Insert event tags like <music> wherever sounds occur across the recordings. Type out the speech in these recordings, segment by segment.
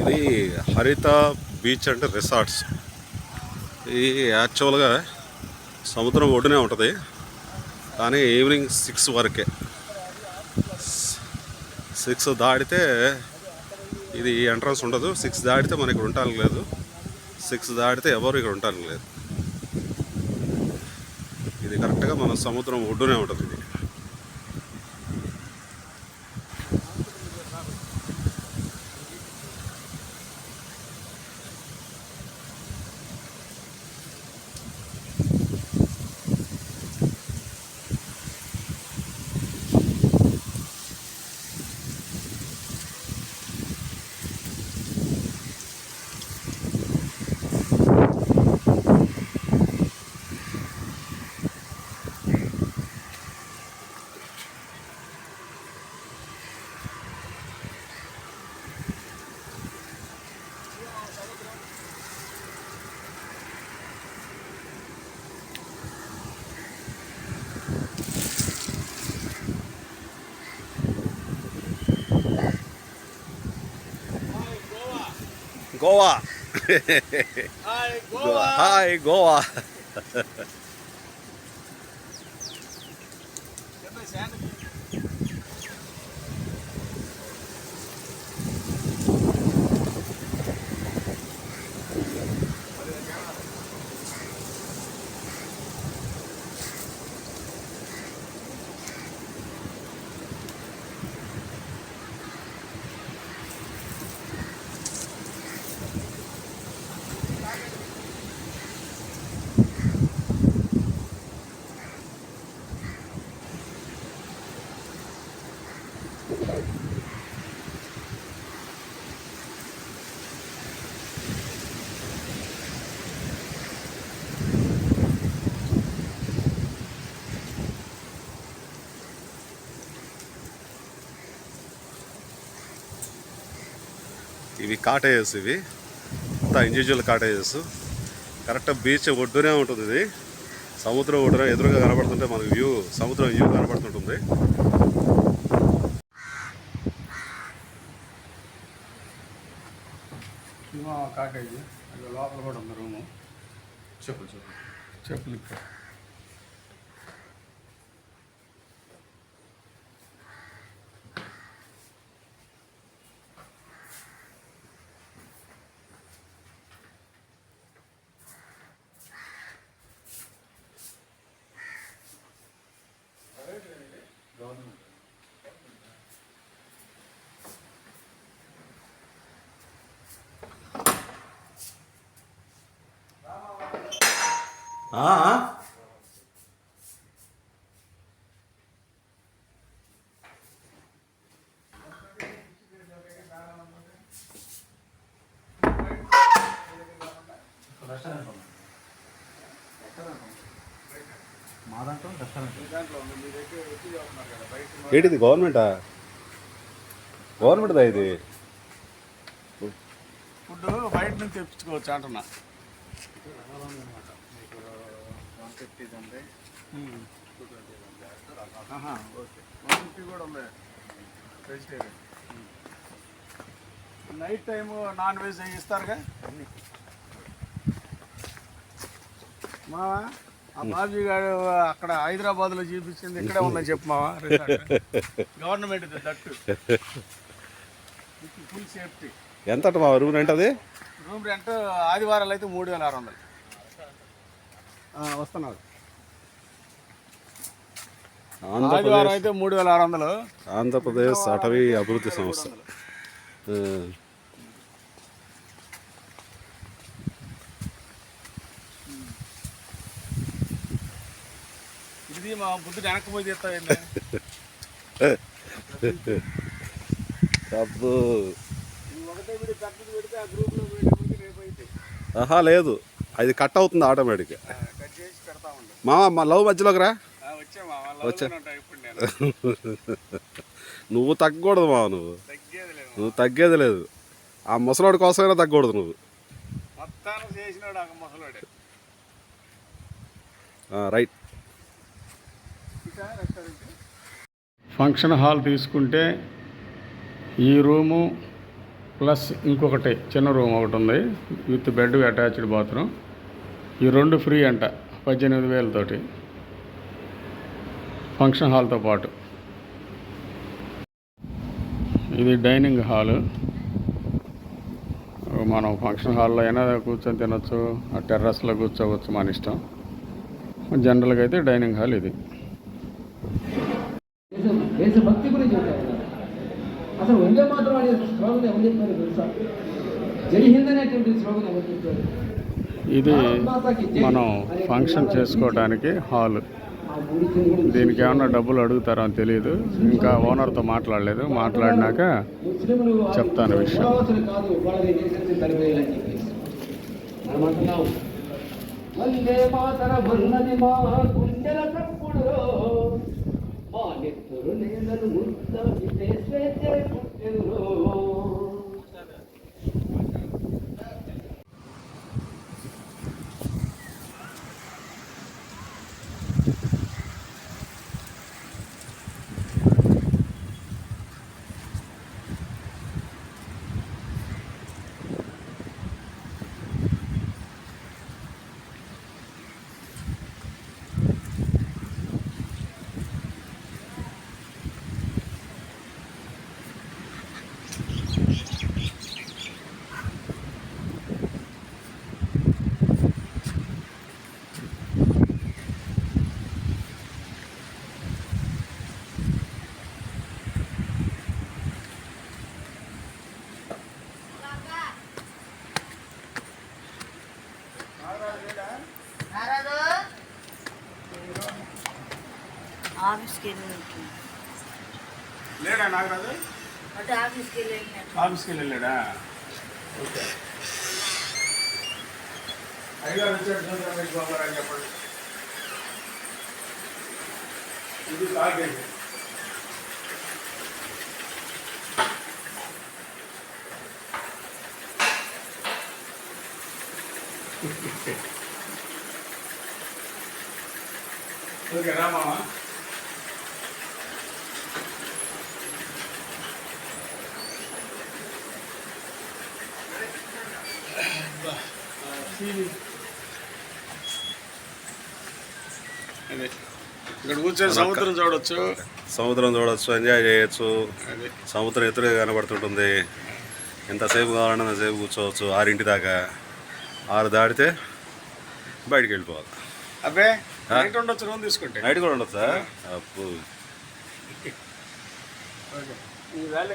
ఇది హరిత beach and resorts. ఇది యాక్చువల్గా సముద్రం ఒడ్డునే ఉంటుంది. కానీ ఈవినింగ్ సిక్స్ వరకే. సిక్స్ దాటితే ఇది ఎంట్రన్స్ ఉండదు. సిక్స్ దాటితే మనకి ఇక్కడ ఉండటానికి లేదు. సిక్స్ దాటితే ఎవరు ఇక్కడ ఉండటానికి లేదు. ఇది కరెక్ట్గా మన సముద్రం ఒడ్డునే ఉంటుంది. ఇది ゴはいゴア。ఇవి కాటేజెస్ ఇవి. అంతా ఇండివిజువల్ కాటేజెస్ కరెక్ట్ బీచ్ ఒడ్డునే ఉంటుంది ఇది. సముద్రం ఒడ్డున ఎదురుగా కనబడుతుంటే మనకు వ్యూ సముద్రం వ్యూ కనబడుతుంటుంది. కాటేజ్ లోపల కూడా ఉంది రూము. చెప్పు చెప్పు. చెప్పులు ఇక్కడ మా దాంట్లో రెస్టారెంట్ దాంట్లో ఉంది మీ దగ్గర వచ్చి చెప్తున్నారు కదా బయట ఏంటిది గవర్నమెంటా? గవర్నమెంట్దా ఇది? ఫుడ్ బయట నుంచి తెప్పించుకోవచ్చు అంటున్నా. ఉంది ఓకే. వన్ ఫిఫ్టీ కూడా ఉంది. Vegetarian night time non veg ఇస్తారుగా మావా ఆ బాబీ గారు అక్కడ హైదరాబాద్లో చూపించింది ఇక్కడే ఉందని చెప్పు మావా గవర్నమెంట్ దట్టు. ఫుల్ సేఫ్టీ ఎంత మా రూమ్ రెంట్ అది? రూమ్ రెంట్ ఆదివారాలు అయితే మూడు వేల ఆరు వందలు. వస్తున్నారు. ఆదివారం ఆంధ్రప్రదేశ్ అయితే మూడు వేల ఆరు వందలు. ఆంధ్రప్రదేశ్ అటవీ అభివృద్ధి సంస్థ. ఇది మా బుద్ధుడు పెట్టేప్పటికి రేపు అయితే. ఆహా లేదు. అది కట్ అవుతుంది ఆటోమేటిక్గా కట్ చేసి పెడతా ఉండు మామ మా లవ్ మధ్యలోకి రా. నేను. <laughs> నువ్వు తగ్గకూడదు మావ నువ్వు. నువ్వు తగ్గేది లేదు. ఆ ముసలోడి కోసమైనా తగ్గకూడదు నువ్వు. మొత్తాన్ని చేసినాడు ఆ ముసలోడే. ఆ, రైట్. ఫంక్షన్ హాల్ తీసుకుంటే ఈ రూము ప్లస్ ఇంకొకటి చిన్న రూమ్ ఒకటి ఉంది విత్ బెడ్ అటాచ్డ్ బాత్రూమ్. ఈ రెండు ఫ్రీ అంట. పద్దెనిమిది వేలతోటి ఫంక్షన్ హాల్తో పాటు. ఇది డైనింగ్ హాలు. మనం ఫంక్షన్ హాల్లో అయినా కూర్చొని తినొచ్చు ఆ టెర్రస్లో కూర్చోవచ్చు మన ఇష్టం. జనరల్గా అయితే డైనింగ్ హాల్ ఇది. అసలు వందే మాత్రం అనే శ్లోకం ఎవరు చెప్పారు తెలుసా? జై హింద్ అనేటువంటి శ్లోకం ఎవరు చెప్పారు? ఇది మనం ఫంక్షన్ చేసుకోవడానికి హాల్. దీనికి ఏమన్నా డబ్బులు అడుగుతారో అని తెలియదు ఇంకా ఓనర్తో మాట్లాడలేదు. మాట్లాడినాక చెప్తాను విషయం. పురావస్తులు కాదు వాళ్ళని దేశం తరివేయాలని చెప్పేసి మనం అంటున్నాం వందే మాతర ఉన్నది మా గుండెల తప్పుడు మా నెత్తురు నేలను ముద్ద విదేశే పుట్టెనురో నారాదు ఆఫీస్కి వెళ్ళినట్టు లేడా నాగరాజు అంటే ఆఫీస్కి వెళ్ళినట్టు ఆఫీస్కి వెళ్ళాడా ఓకే అయ్యగారు వచ్చాడు చూడు రమేష్ బాబు గారు అని చెప్పండి ఇది తాగేది ఓకే రామా అదే. ఇక్కడ కూర్చొని సముద్రం చూడొచ్చు. సముద్రం చూడొచ్చు ఎంజాయ్ చేయొచ్చు. సముద్రం ఎదురుగా కనబడుతుంటుంది. ఎంతసేపు కావాలన్నా అంతసేపు కూర్చోవచ్చు ఆరింటి దాకా. ఆరు దాటితే బయటికి వెళ్ళిపోవాలి. అబ్బే? నైట్ ఉండొచ్చు రూమ్ తీసుకుంటే. నైట్ కూడా ఉండొచ్చా? అప్పు ఈ వేళ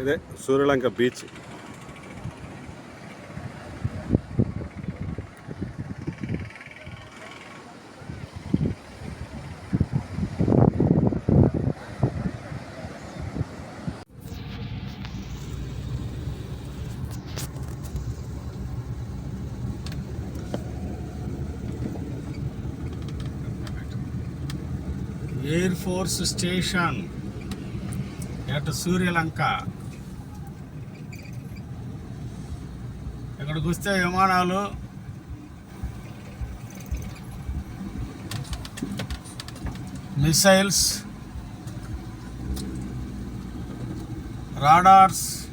ఇదే Suryalanka beach. Air force station at Suryalanka ఇక్కడికి వస్తే విమానాలు. మిసైల్స్. రాడార్స్.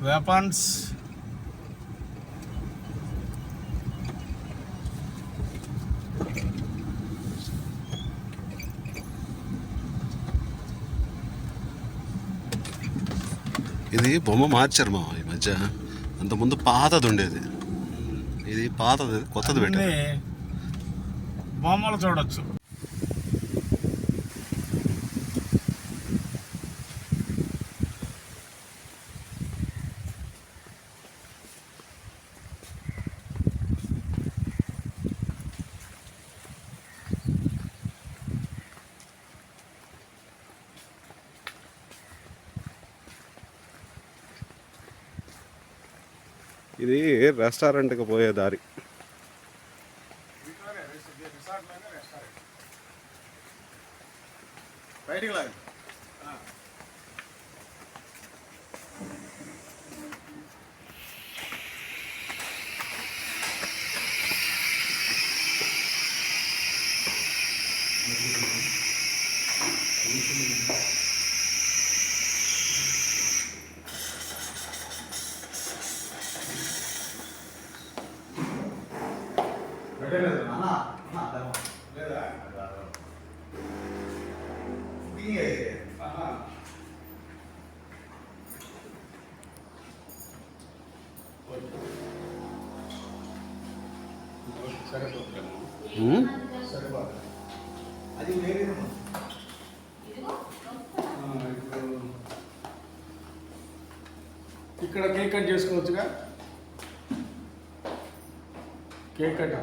వెపన్స్. ఇది బొమ్మ మార్చారు మా ఈ మధ్య. అంతకుముందు పాతది ఉండేది ఇది పాతది కొత్తది పెట్టారు. బొమ్మలు చూడొచ్చు. ఇది రెస్టారెంట్కి పోయే దారి. అది వేరే ఇక్కడ కేక్ కట్ చేసుకోవచ్చుగా? కేక్ కట్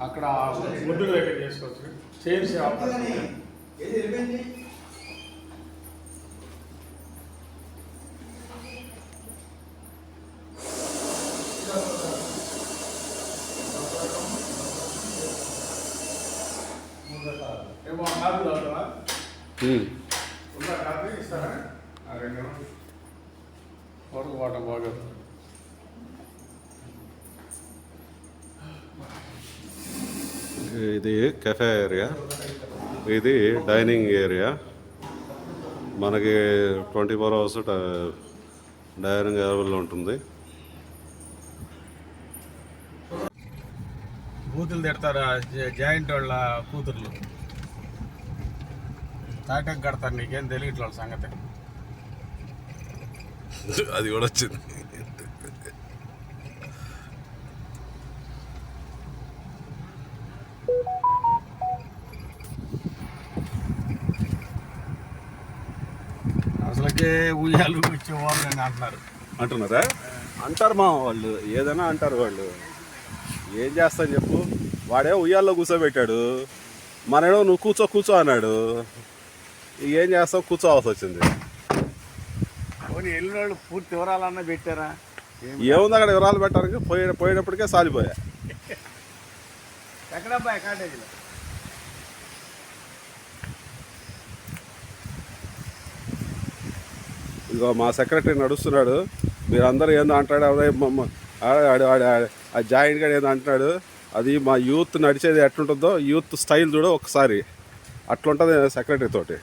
అక్కడ ముడ్డు దగ్గర చేసుకోవచ్చు. చైర్స్ ఏమో కాఫీ తాగుతావా ఉమ్. ఉందా కాఫీ ఇస్తారా ఆ రెండు వరకు వాటర్ బాగా ఇది కెఫే ఏరియా ఇది డైనింగ్ ఏరియా. మనకి twenty four hours dining available ఉంటుంది. బూతులు తిడతారా? జాయింట్ వాళ్ళ కూతుర్లు. తాటకు కడతారు నీకేం తెలియట్ల వాళ్ళ సంగతి? అది కూడా వచ్చింది. అసలుకే ఉయ్యాలు వచ్చేవాళ్ళు అని అంటున్నారు. అంటున్నారా? అంటారు మా వాళ్ళు. ఏదైనా అంటారు వాళ్ళు. ఏం చేస్తాను చెప్పు. వాడే ఉయ్యాల్లో కూర్చోబెట్టాడు. మనేడో నువ్వు కూర్చో కూర్చో అన్నాడు. ఏం చేస్తావు? కూర్చోవాల్సి వచ్చింది. పోనీ వెళ్ళిన వాళ్ళు పూర్తి వివరాలన్నా పెట్టారా? ఏముంది అక్కడ వివరాలు పెట్టడానికి? పోయే పోయేటప్పటికే సాలిపోయా. ఎక్కడబ్బాయి కాటేజీలో ఇదిగో మా సెక్రటరీ నడుస్తున్నాడు. మీరందరూ ఏందో అంటాడు అదే ఆడ- ఆ జాయింట్ గడ్ ఏందో అంటున్నాడు అది మా యూత్ నడిచేది ఎట్లుంటుందో యూత్ స్టైల్ చూడ ఒకసారి. అట్లుంటుంది సెక్రటరీ తోటి.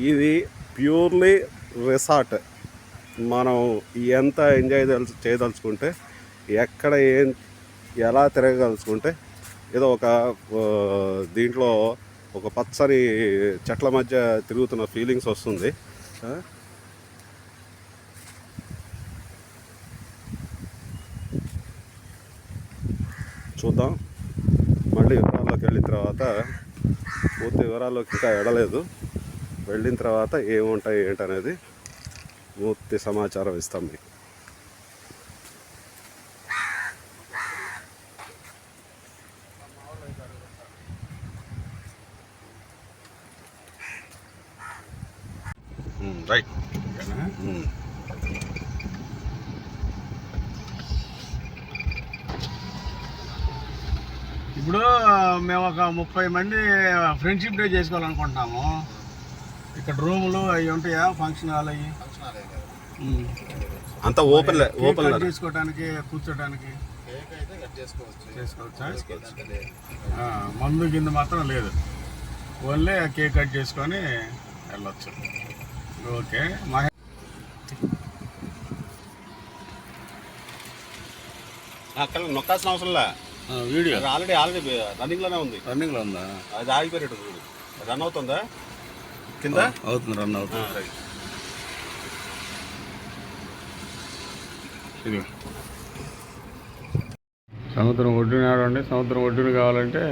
ఇది ప్యూర్లీ రిసార్ట్. మనం ఎంత ఎంజాయ్ దల్- చేయదలుచుకుంటే ఎక్కడ ఏం ఎలా తిరగదలుచుకుంటే ఏదో ఒక దీంట్లో ఒక పచ్చని చెట్ల మధ్య తిరుగుతున్న ఫీలింగ్స్ వస్తుంది. చూద్దాం. మళ్ళీ వివరాల్లోకి వెళ్ళిన తర్వాత పూర్తి వివరాల్లోకి ఇంకా ఎడలేదు వెళ్ళిన తర్వాత ఏముంటాయి ఏంటనేది పూర్తి సమాచారం ఇస్తాం మీకు. రైట్. ఇప్పుడు మేము ఒక ముప్పై మంది ఫ్రెండ్షిప్ డే చేసుకోవాలనుకుంటున్నాము. ఇక్కడ రూములు అవి ఉంటాయా? ఫంక్షన్ హాల్ అవి. అంతా ఓపెన్ ఓపెన్ కట్ చేసుకోవడానికి కూర్చోడానికి చేసుకోవచ్చా. మందు కింద మాత్రం లేదు. ఓన్లీ కేక్ కట్ చేసుకొని వెళ్ళొచ్చు. ఓకే మా అక్కడ నొక్కాల్సిన అవసరం లే. వీడియో. ఆల్రెడీ ఆల్రెడీ రన్నింగ్లోనే ఉంది. రన్నింగ్లో ఉందా? అది ఆగిపోయేటట్టు రన్ అవుతుందా? కింద? అవుతుంది రన్ అవుతుంది. ఇది. సముద్రం ఒడ్డున ఆడండి సముద్రం ఒడ్డున కావాలంటే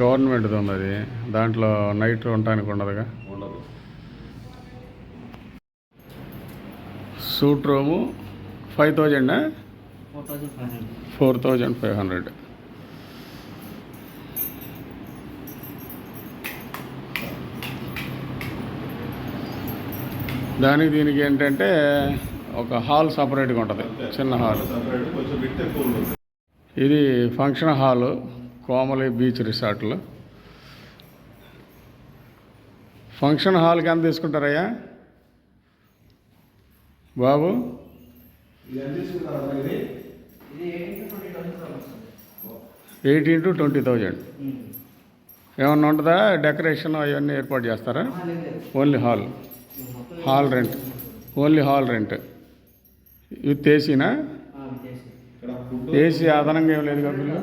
గవర్నమెంట్ది ఉంది అది. దాంట్లో నైట్ ఉండటానికి ఉండదుగా. ఉండదు. Suite room five thousand? Four thousand five hundred four thousand five hundred దానికి దీనికి ఏంటంటే ఒక హాల్ సపరేట్గా ఉంటుంది చిన్న హాల్. ఇది ఫంక్షన్ హాలు కోమలి బీచ్ రిసార్ట్లో. ఫంక్షన్ హాల్కి ఎంత తీసుకుంటారయ్యా? బాబు? Eighteen to twenty thousand. ఏమన్నా ఉంటుందా? డెకరేషన్ అవన్నీ ఏర్పాటు చేస్తారా? Only hall. Hall rent. Only hall rent. With ఏసీనా AC అదనంగా ఏం లేదు కదా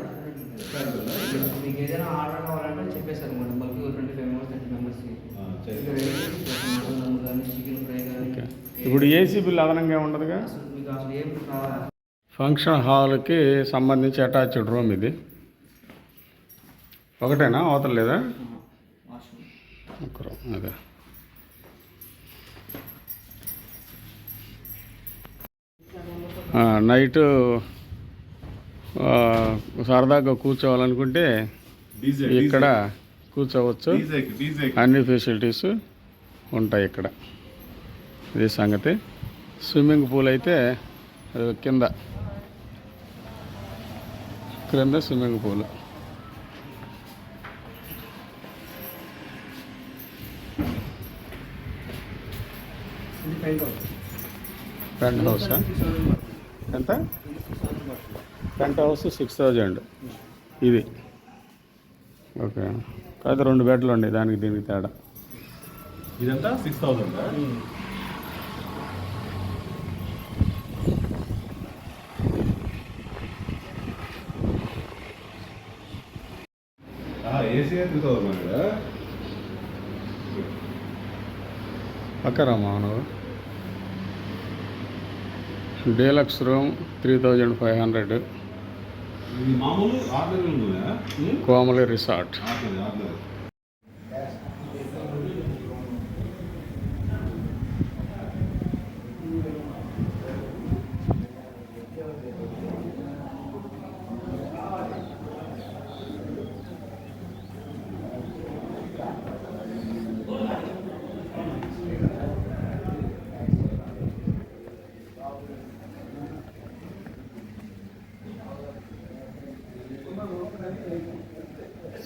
ఇప్పుడు ఏసీ బిల్ అదనంగా ఉండదుగా? ఫంక్షన్ హాల్కి సంబంధించి అటాచ్డ్ రూమ్ ఇది. ఒకటేనా? అవతల లేదా? వాష్రూమ్. ఒక రూమ్ అదే. నైట్ సరదాగా కూర్చోవాలనుకుంటే ఇక్కడ కూర్చోవచ్చు. అన్ని ఫెసిలిటీస్ ఉంటాయి ఇక్కడ. ఇది సంగతి. స్విమ్మింగ్ పూల్ అయితే కింద. క్రింద స్విమ్మింగ్ పూల్. పెంట్ హౌస్ ఎంత? Penthouse six thousand. ఇది. ఓకే. కాదు రెండు బెడ్లు ఉండే దానికి దీనికి తేడా. ఇదంతా six thousand AC three మానవు deluxe room three thousand five hundred. Komali resort.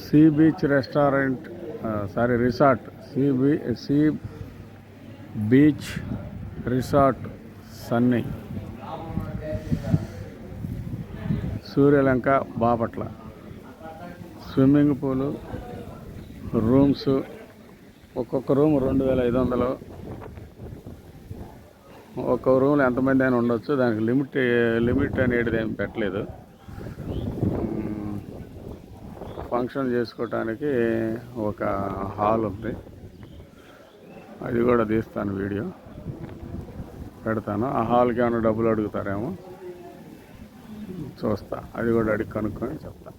Sea beach restaurant sorry resort C B C beach resort sunny. Suryalanka Bapatla. Swimming pool rooms ఒక్కొక్క రూమ్ రెండు వేల ఐదు వందలు. ఒక్కొక్క రూమ్లో ఎంతమంది అయినా ఉండొచ్చు. దానికి లిమిట్ లిమిట్ అనేది ఏం పెట్టలేదు మ్మ్. ఫంక్షన్ చేసుకోవటానికి ఒక హాల్ ఉంది. అది కూడా తీస్తాను వీడియో. పెడతాను. ఆ హాల్కి ఏమైనా డబ్బులు అడుగుతారేమో చూస్తా. అది కూడా అడిగి కనుక్కొని చెప్తా.